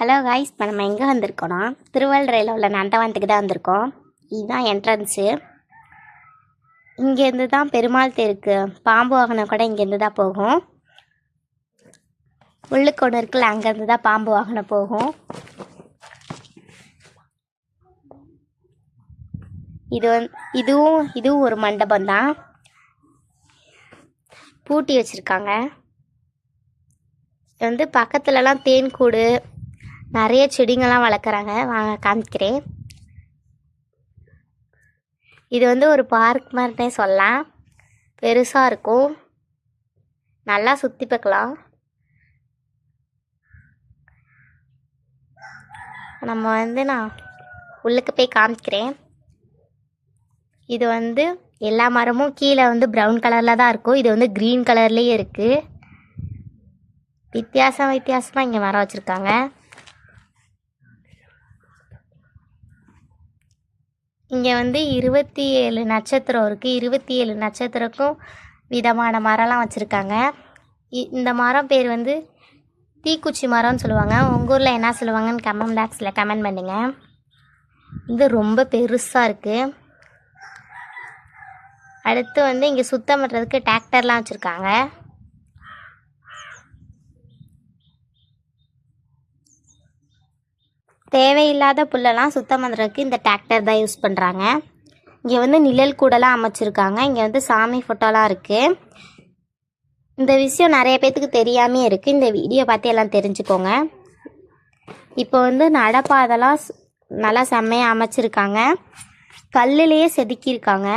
Hello guys இப்போ நம்ம எங்கே வந்திருக்கோம்னா திருவள்ளுறையில் உள்ள நந்தவனத்துக்கு தான் வந்திருக்கோம். இதுதான் என்ட்ரன்ஸு இங்கேருந்து தான் பெருமாள் தெருக்கு பாம்பு வாகனம் கூட இங்கேருந்து தான் போகும். உள்ளுக்கு ஒன்று இருக்குல்ல அங்கேருந்து தான் பாம்பு வாகனம் போகும். இது வந் இதுவும் இதுவும் ஒரு மண்டபம் தான். பூட்டி வச்சுருக்காங்க. இது வந்து பக்கத்துலலாம் தேன்கூடு நிறைய செடிங்கள்லாம் வளர்க்குறாங்க. வாங்க காமிக்கிறேன். இது வந்து ஒரு பார்க் மாதிரினே சொல்லலாம். பெருசாக இருக்கும். நல்லா சுற்றி பார்க்கலாம். நம்ம வந்து நான் உள்ளுக்கு போய் காமிக்கிறேன். இது வந்து எல்லா மரமும் கீழே வந்து ப்ரௌன் கலரில் தான் இருக்கும். இது வந்து க்ரீன் கலர்லேயே இருக்குது வித்தியாசம் வித்தியாசமாக இங்கே மரம் வச்சுருக்காங்க. இங்கே வந்து இருபத்தி ஏழு நட்சத்திரம் இருக்குது இருபத்தி ஏழு நட்சத்திரக்கும் விதமான மரம்லாம் வச்சுருக்காங்க. இந்த மரம் பேர் வந்து தீக்குச்சி மரம்னு சொல்லுவாங்க. உங்கள் ஊரில் என்ன சொல்லுவாங்கன்னு கமெண்ட் பாக்ஸில் கமெண்ட் பண்ணுங்க. இது ரொம்ப பெருசாக இருக்குது அடுத்து வந்து இங்கே சுத்தம் பண்ணுறதுக்கு டிராக்டர்லாம் வச்சுருக்காங்க. தேவையில்லாத புல்லெல்லாம் சுத்தம் பண்ணுறதுக்கு இந்த டிராக்டர் தான் யூஸ் பண்ணுறாங்க இங்கே வந்து நிழல் கூடலாம் அமைச்சிருக்காங்க. இங்கே வந்து சாமி ஃபோட்டோலாம் இருக்குது இந்த விஷயம் நிறைய பேர்த்துக்கு தெரியாமே இருக்குது இந்த வீடியோ பார்த்து எல்லாம் தெரிஞ்சுக்கோங்க. இப்போ வந்து நடப்பாதெல்லாம் நல்லா செம்மையாக அமைச்சிருக்காங்க. கல்லுலேயே செதுக்கியிருக்காங்க.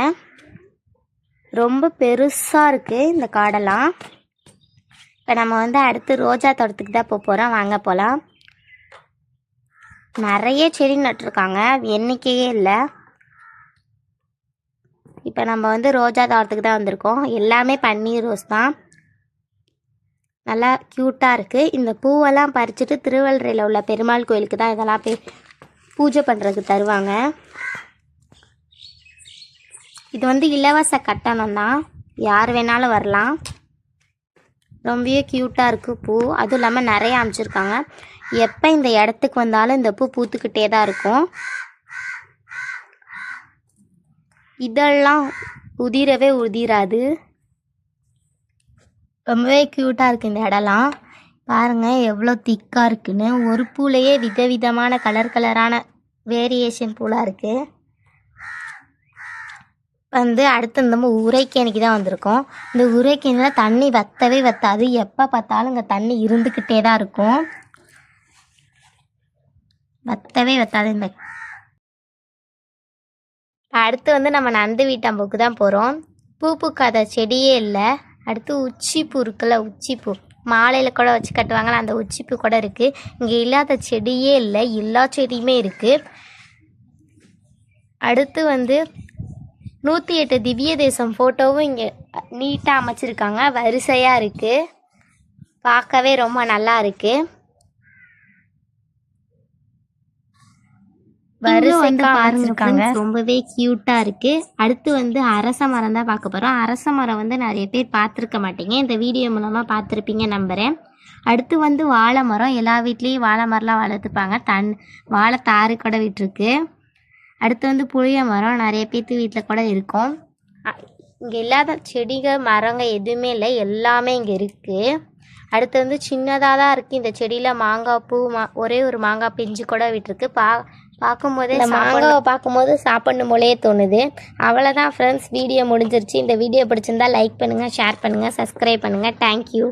ரொம்ப பெருசாக இருக்குது இந்த காடெல்லாம். இப்போ நம்ம வந்து அடுத்து ரோஜா தோட்டத்துக்கு தான் போக போகிறோம் வாங்க போகலாம் நிறைய செடி நட்டிருக்காங்க. எண்ணிக்கையே இல்லை. இப்போ நம்ம வந்து ரோஜா தோட்டத்துக்கு தான் வந்திருக்கோம். எல்லாமே பன்னீர் ரோஸ் தான். நல்லா க்யூட்டாக இருக்குது இந்த பூவெல்லாம் பறிச்சுட்டு திருவள்ளரையில் உள்ள பெருமாள் கோயிலுக்கு தான் இதெல்லாம் போய் பூஜை பண்ணுறதுக்கு தருவாங்க. இது வந்து இலவச கட்டணம் தான். யார் வேணாலும் வரலாம். ரொம்பவே க்யூட்டாக இருக்குது பூ. அதுவும் இல்லாமல் நிறைய அமைச்சிருக்காங்க. எப்போ இந்த இடத்துக்கு வந்தாலும் இந்த பூ பூத்துக்கிட்டே தான் இருக்கும். இதெல்லாம் உதிரவே உதிராது. ரொம்பவே க்யூட்டாக இருக்குது இந்த இடம்லாம். பாருங்கள் எவ்வளோ திக்காக இருக்குன்னு. ஒரு பூலையே விதவிதமான கலர் கலரான வேரியேஷன் பூலாக இருக்குது வந்து அடுத்து நம்ம உரைக்கேணிக்கு தான் வந்திருக்கோம். இந்த உரைக்கேணியில் தண்ணி வத்தவே வத்தாது. எப்போ பார்த்தாலும் இங்கே தண்ணி இருந்துக்கிட்டே தான் இருக்கும். வத்தவே வத்தாது இந்த அடுத்து வந்து நம்ம நந்து வீட்டாம்பூக்கு தான் போகிறோம் பூ பூக்காத செடியே இல்லை. அடுத்து உச்சிப்பூ இருக்குல்ல உச்சிப்பூ மாலையில் கூட வச்சு கட்டுவாங்கள அந்த உச்சிப்பூ கூட இருக்குது இங்கே இல்லாத செடியே இல்லை எல்லா செடியுமே இருக்குது அடுத்து வந்து நூற்றி எட்டு திவ்ய தேசம் ஃபோட்டோவும் இங்கே நீட்டாக அமைச்சிருக்காங்க. வரிசையாக இருக்குது பார்க்கவே ரொம்ப நல்லா இருக்குது வரிசைக்கா ரொம்பவே க்யூட்டாக இருக்குது அடுத்து வந்து அரச மரம் தான் பார்க்க போகிறோம் அரச மரம் வந்து நிறைய பேர் பார்த்துருக்க மாட்டீங்க. இந்த வீடியோ மூலமாக பார்த்துருப்பீங்க நம்புகிறேன் அடுத்து வந்து வாழை மரம். எல்லா வீட்லேயும் வாழை மரம்லாம் வளர்த்துப்பாங்க. தன் வாழை தாறு கூட விட்டுருக்கு. அடுத்து வந்து புளிய மரம். நிறைய பேர்த்து வீட்டில் கூட இருக்கும். இங்கே இல்லாத செடிகள் மரங்க எதுவுமே இல்லை. எல்லாமே இங்கே இருக்குது அடுத்து வந்து சின்னதாக தான் இருக்குது இந்த செடியில் மாங்காய் பூ மா ஒரே ஒரு மாங்காய் பிஞ்சு கூட விட்டுருக்கு. பா பார்க்கும்போதே மாங்காவை பார்க்கும்போது சாப்பிடணும் போலயே தோணுது. அவ்வளோதான் ஃப்ரெண்ட்ஸ் வீடியோ முடிஞ்சிருச்சு. இந்த வீடியோ பிடிச்சிருந்தா லைக் பண்ணுங்கள் ஷேர் பண்ணுங்கள் சப்ஸ்கிரைப் பண்ணுங்கள் தேங்க்யூ